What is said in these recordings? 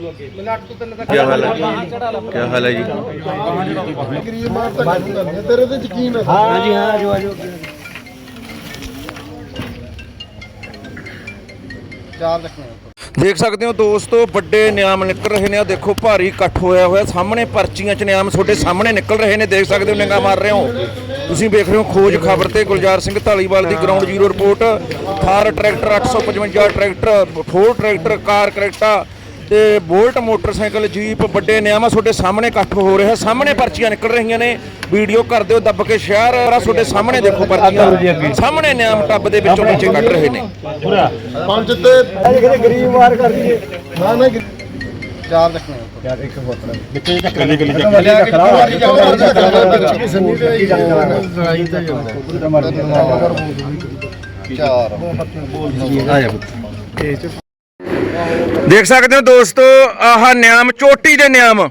ਕੀ ਹਾਲ ਹੈ ਕੀ ਹਾਲ ਹੈ? ਜੀ ਗਰੀਬ ਮਾਰ ਤਾਂ ਕੰਮ ਕਰਨੇ ਤੇਰੇ ਤੇ ਯਕੀਨ ਹੈ ਹਾਂਜੀ ਹਾਂ ਆਜੋ ਆਜੋ। ਚਾਰ ਰੱਖਣੇ ਦੇਖ ਸਕਦੇ ਹੋ ਦੋਸਤੋ ਵੱਡੇ ਨਿਆਮ ਨਿਕਲ ਰਹੇ ਨੇ। ਆ ਦੇਖੋ ਭਾਰੀ ਇਕੱਠ ਹੋਇਆ ਹੋਇਆ। ਸਾਹਮਣੇ ਪਰਚੀਆਂ 'ਚ ਨਿਆਮ ਤੁਹਾਡੇ ਸਾਹਮਣੇ ਨਿਕਲ ਰਹੇ ਨੇ। ਦੇਖ ਸਕਦੇ ਹੋ ਨਿਗਾਹ ਮਾਰ ਰਹੇ ਹੋ। ਤੁਸੀਂ ਵੇਖ ਰਹੇ ਹੋ ਖੋਜ ਖਬਰ ਤੇ ਗੁਲਜ਼ਾਰ ਸਿੰਘ ਢਾਲੀਵਾਲ ਦੀ ground zero report Thar tractor 855 tractor four tractor car ਕਰੈਕਟਾ ਤੇ ਬੋਲਟ ਮੋਟਰਸਾਈਕਲ ਜੀਪ ਵੱਡੇ ਨਿਆਮ ਤੁਹਾਡੇ ਸਾਹਮਣੇ ਇਕੱਠ ਹੋ ਰਿਹਾ ਸਾਹਮਣੇ ਪਰਚੀਆਂ ਨਿਕਲ ਰਹੀਆਂ ਨੇ ਵੀਡੀਓ ਕਰ ਦਿਓ ਦੱਬ ਕੇ ਸ਼ੇਅਰ ਆ ਤੁਹਾਡੇ ਸਾਹਮਣੇ ਦੇਖੋ ਪਰਚੀਆਂ ਸਾਹਮਣੇ ਨਿਆਮ ਟੱਬ ਦੇ ਵਿੱਚੋਂ ਵਿੱਚੇ ਕੱਢ ਰਹੇ ਨੇ ਪੰਜ ਤੇ ਗਰੀਬ ਮਾਰ ਕਰ ਦਈਏ ਨਾ ਨਾ ਚਾਰ ਰੱਖਣੇ ਯਾਰ ਇੱਕ ਬੋਤਲ ਵਿੱਚੇ ਚੱਕ ਕੱਲੀ ਕੱਲੀ ਚਾਰ ਦੇਖ ਸਕਦੇ ਹੋ ਦੋਸਤੋ, ਆਹ ਨਿਆਮ, ਚੋਟੀ ਦੇ ਨਿਆਮ।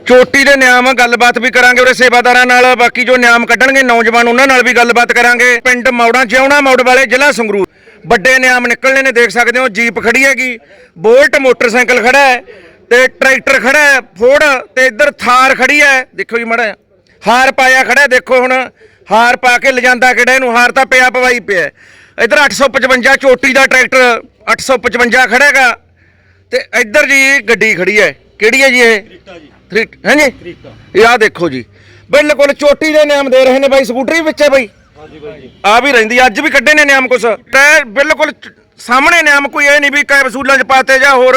ਚੋਟੀ ਦੇ ਨਿਆਮ, ਗੱਲਬਾਤ ਵੀ ਕਰਾਂਗੇ ਉਹਦੇ ਸੇਵਾਦਾਰਾਂ ਨਾਲ, ਬਾਕੀ ਜੋ ਨਿਆਮ ਕੱਢਣਗੇ, ਨੌਜਵਾਨ ਉਹਨਾਂ ਨਾਲ ਵੀ ਗੱਲਬਾਤ ਕਰਾਂਗੇ। ਪਿੰਡ ਮੌੜਾ, ਜਿਉਣਾ ਮੌੜ ਵਾਲੇ, ਜ਼ਿਲ੍ਹਾ ਸੰਗਰੂਰ। ਵੱਡੇ ਨਿਆਮ ਨਿਕਲਣੇ ਨੇ, ਦੇਖ ਸਕਦੇ ਹੋ, ਜੀਪ ਖੜੀ ਹੈਗੀ। ਬੋਲਟ, ਮੋਟਰਸਾਈਕਲ ਖੜਾ ਹੈ, ਤੇ ਟਰੈਕਟਰ ਖੜਾ ਹੈ, ਫੋੜ, ਤੇ ਇੱਧਰ ਥਾਰ ਖੜੀ ਹੈ। ਦੇਖੋ ਜੀ ਮੜਾ ਹਾਰ ਪਾਇਆ ਖੜਾ ਦੇਖੋ ਹੁਣ, ਹਾਰ ਪਾ ਕੇ ਲਿਜਾਂਦਾ ਕਿਹੜਾ, ਇਹਨੂੰ ਹਾਰ ਤਾਂ ਪਿਆ, ਪਵਾਈ ਪਿਆ ਇੱਧਰ 855 ਚੋਟੀ ਦਾ ਟਰੈਕਟਰ 855 ਖੜਾ ਹੈਗਾ ਤੇ ਇੱਧਰ ਜੀ ਗੱਡੀ ਖੜੀ ਹੈ। ਕਿਹੜੀ ਹੈ ਜੀ ਇਹ? ਕ੍ਰਿਟਾ ਜੀ। ਹਾਂਜੀ ਇਹ ਆ ਦੇਖੋ ਜੀ। ਬਿਲਕੁਲ ਚੋਟੀ ਦੇ ਨਾਮ ਦੇ ਰਹੇ ਨੇ ਬਾਈ ਸਕੂਟਰੀ ਵਿੱਚ ਹੈ ਬਾਈ। ਹਾਂਜੀ ਬਾਈ ਆ ਵੀ ਰਹਿੰਦੀ ਅੱਜ ਵੀ ਕੱਢੇ ਨੇ ਨਿਯਮ ਕੁਛ। ਟਾਇਰ ਬਿਲਕੁਲ ਸਾਹਮਣੇ ਨਿਯਮ ਕੋਈ ਇਹ ਨਹੀਂ ਵੀ ਕੈ ਵਸੂਲਾਂ ਚ ਪਾਤੇ ਜਾਂ ਹੋਰ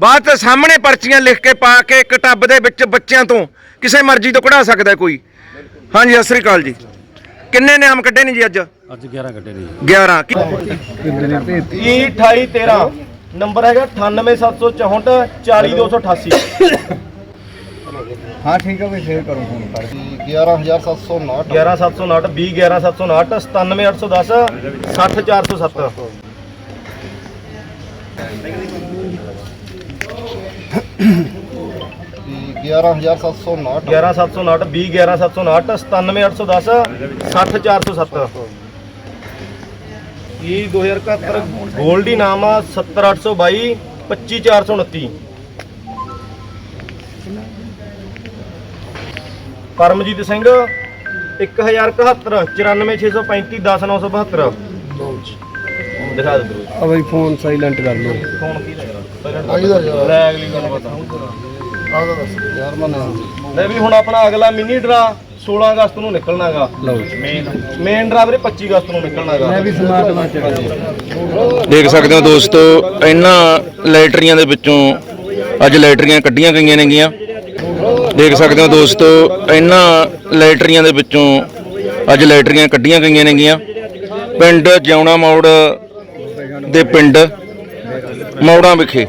ਬਾਅਦ ਸਾਹਮਣੇ ਪਰਚੀਆਂ ਲਿਖ ਕੇ ਪਾ ਕੇ ਇੱਕ ਟੱਬ ਦੇ ਵਿੱਚ ਬੱਚਿਆਂ ਤੋਂ ਕਿਸੇ ਮਰਜ਼ੀ ਤੋਂ ਕਢਾ ਸਕਦਾ ਕੋਈ। ਹਾਂਜੀ ਸਤਿ ਸ੍ਰੀ ਅਕਾਲ ਜੀ। ਕਿੰਨੇ ਨਿਯਮ ਕੱਢੇ ਨੇ ਜੀ ਅੱਜ? ਅੱਜ 11 ਘੰਟੇ ਦੀ 11 ਕੀ- 30 28 13 ਨੰਬਰ ਹੈਗਾ 98764 40288 ਹਾਂ ਠੀਕ ਹੈ ਵੀ ਫੇਰ ਕਰੂੰ ਫੋਨ ਕਰ 11759 11759 20 11759 97810 60407 11759 11759 20 11759 97810 60407 ਇਹ 2071 ਗੋਲਡੀ ਨਾਮ ਆ 70822 25429 ਕਰਮਜੀਤ ਸਿੰਘ 1071 94635 10972 ਦਿਖਾ ਦੇ ਆ ਬਈ ਫੋਨ ਸਾਇਲੈਂਟ ਕਰ ਲਓ। ਕੌਣ ਕੀ ਲੱਗਦਾ ਲੈ ਅਗਲੀ ਗੱਲ ਪਤਾ। ਆਹ ਦੱਸ। ਯਾਰ ਮਨ ਲੈ ਵੀ ਹੁਣ ਆਪਣਾ ਅਗਲਾ ਮਿਨੀ ਡਰਾ 16 ਅਗਸਤ ਨੂੰ ਨਿਕਲਣਾਗਾ। ਲਓ ਮੇਨ ਮੇਨ ਡਰਾ ਵੀਰੇ 25 ਅਗਸਤ ਨੂੰ ਨਿਕਲਣਾਗਾ। ਮੈਂ ਵੀ ਸਮਾਰਟ ਵਾਚ ਦੇਖ ਸਕਦੇ ਹੋ ਦੋਸਤੋ ਇਹਨਾਂ ਲੈਟਰੀਆਂ ਦੇ ਵਿੱਚੋਂ ਅੱਜ ਲੈਟਰੀਆਂ ਕੱਢੀਆਂ ਗਈਆਂ ਨੇਗੀਆਂ। ਦੇਖ ਸਕਦੇ ਹੋ ਦੋਸਤੋ ਇਹਨਾਂ ਲੈਟਰੀਆਂ ਦੇ ਵਿੱਚੋਂ ਅੱਜ ਲੈਟਰੀਆਂ ਕੱਢੀਆਂ ਗਈਆਂ ਨੇਗੀਆਂ। ਪਿੰਡ ਜਿਉਣਾ ਮੌੜ ਦੇ ਪਿੰਡ ਮੌੜਾਂ ਵਿਖੇ।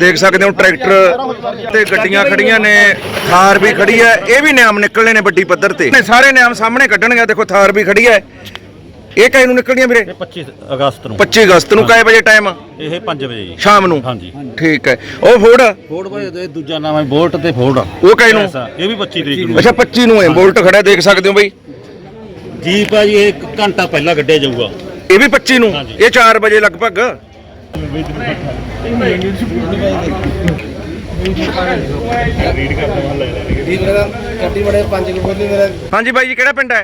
ਦੇਖ ਸਕਦੇ ਹੋ ਟਰੈਕਟਰ ਤੇ ਗੱਡੀਆਂ ਖੜੀਆਂ ਨੇ ਥਾਰ ਵੀ ਖੜੀ ਹੈ ਇਹ ਵੀ ਨਿਯਮ ਨਿਕਲਣੇ ਨੇ ਵੱਡੀ ਪੱਧਰ ਤੇ। ਨੇ ਸਾਰੇ ਨਿਯਮ ਸਾਹਮਣੇ ਕੱਢਣਗੇ ਦੇਖੋ ਥਾਰ ਵੀ ਖੜੀ ਹੈ। ਇਹ ਕਾਈ ਨੂੰ ਨਿਕਲਣੀਆਂ ਵੀਰੇ? 25 ਅਗਸਤ ਨੂੰ। 25 ਅਗਸਤ ਨੂੰ ਕਾਏ ਵਜੇ ਟਾਈਮ ਇਹ 5 ਵਜੇ ਜੀ। ਸ਼ਾਮ ਨੂੰ? ਹਾਂਜੀ। ਠੀਕ ਹੈ। ਉਹ ਫੋੜ ਫੋਰਡ ਭਾਈ ਇਹ ਦੂਜਾ ਨਾਮ ਹੈ ਬੋਲਟ ਤੇ ਫੋਰਡ ਉਹ ਕਾਈ ਨੂੰ? ਇਹ ਵੀ 25 ਤਰੀਕ ਨੂੰ। ਅੱਛਾ 25 ਨੂੰ ਹੈ। ਬੋਲਟ ਖੜਾ ਦੇਖ ਸਕਦੇ ਹੋ ਬਈ। ਜੀਪ ਆ ਜੀ ਇਹ ਇੱਕ ਘੰਟਾ ਪਹਿਲਾਂ ਕੱਢਿਆ ਜਾਊਗਾ। ਇਹ ਵੀ 25 ਨੂੰ? ਇਹ 4 ਵਜੇ ਲਗਭਗ? ਕੱਟੀ ਬੜੇ 5 ਕਿਲੋ ਬੋਲੀ ਮੇਰਾ ਹਾਂਜੀ ਬਾਈ ਜੀ ਕਿਹੜਾ ਪਿੰਡ ਹੈ?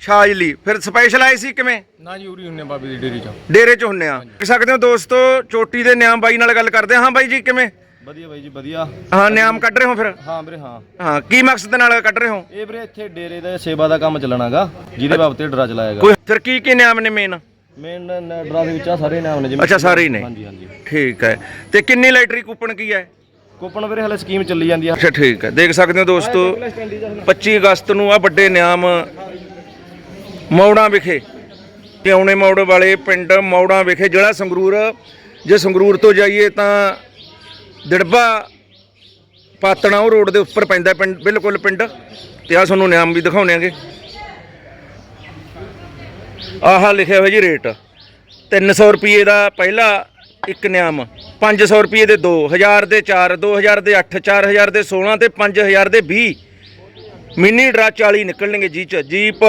ਸ਼ਾਜਲੀ। ਫਿਰ ਸਪੈਸ਼ਲ ਆਏ ਸੀ ਕਿਵੇਂ? ਨਾ ਜੀ ਉਰੀ ਹੁੰਨੇ ਬਾਬੇ ਦੀ ਡੇਰੀ ਚ। ਡੇਰੇ 'ਚ ਹੁੰਨੇ ਆ। ਦੇਖ ਸਕਦੇ ਹੋ ਦੋਸਤੋ ਚੋਟੀ ਦੇ ਨਿਆਮ ਬਾਈ ਨਾਲ ਗੱਲ ਕਰਦੇ ਹਾਂ ਬਾਈ ਜੀ ਕਿਵੇਂ? ਵਧੀਆ ਬਾਈ ਜੀ ਵਧੀਆ। ਹਾਂ ਨਿਆਮ ਕੱਢ ਰਹੇ ਹੋ ਫਿਰ? ਹਾਂ ਵੀਰੇ ਹਾਂ। ਹਾਂ ਕੀ ਮਕਸਦ ਨਾਲ ਕੱਢ ਰਹੇ ਹੋ? ਇਹ ਵੀਰੇ ਇੱਥੇ ਡੇਰੇ ਦਾ ਸੇਵਾ ਦਾ ਕੰਮ ਚੱਲਣਾਗਾ ਜਿਹਦੇ ਬਾਬਤ ਡਰਾ ਕੋਈ ਫਿਰ ਕੀ ਕੀ ਨਿਆਮ ਨੇ ਮੇਨ ਮੇਨ ਡਰਾ ਦੇ ਵਿੱਚ ਆ ਸਾਰੇ ਨਾਮ ਨੇ ਜਿਵੇਂ ਅੱਛਾ ਸਾਰੇ ਹੀ ਨੇ? ਹਾਂਜੀ ਹਾਂਜੀ। ਠੀਕ ਹੈ। ਤੇ ਕਿੰਨੀ ਲਾਈਟਰੀ ਕੂਪਨ ਕੀ ਹੈ? ਕੋਪਨ ਵੀਰੇ ਹਲੇ ਸਕੀਮ ਚੱਲੀ ਜਾਂਦੀ ਆ। ਅੱਛਾ ਠੀਕ ਹੈ। ਦੇਖ ਸਕਦੇ ਹੋ ਦੋਸਤੋ 25 ਅਗਸਤ ਨੂੰ ਆ ਵੱਡੇ ਨਿਆਮ ਮੌੜਾਂ ਵਿਖੇ ਪਿਉਣੇ ਮੌੜ ਵਾਲੇ ਪਿੰਡ ਮੌੜਾਂ ਵਿਖੇ ਜਿਹੜਾ ਸੰਗਰੂਰ ਜੇ ਸੰਗਰੂਰ ਤੋਂ ਜਾਈਏ ਤਾਂ ਦਿੜਬਾ ਪਾਤਣਾ ਉਹ ਰੋਡ ਦੇ ਉੱਪਰ ਪੈਂਦਾ ਪਿੰਡ ਬਿਲਕੁਲ ਪਿੰਡ। ਤੇ ਆ ਤੁਹਾਨੂੰ ਨਿਆਮ ਵੀ ਦਿਖਾਉਣੇ ਆਂਗੇ। ਆਹ ਲਿਖਿਆ ਹੋਇਆ ਜੀ ਰੇਟ। 300 ਰੁਪਏ ਦਾ ਪਹਿਲਾ ਇੱਕ ਨਿਆਮ 500 ਰੁਪਏ ਦੇ 2 1000 ਦੇ 4 2000 ਦੇ 8 4000 ਦੇ 16 ਤੇ 5000 ਦੇ 20 ਮਿੰਨੀ ਡਰਾ 40 ਨਿਕਲਣਗੇ ਜੀ ਚ, ਜੀਪ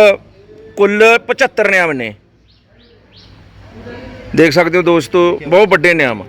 ਕੁੱਲ 75 ਨਿਆਮ ਨੇ। ਦੇਖ ਸਕਦੇ ਹੋ ਦੋਸਤੋ, ਬਹੁਤ ਵੱਡੇ ਨਿਆਮ।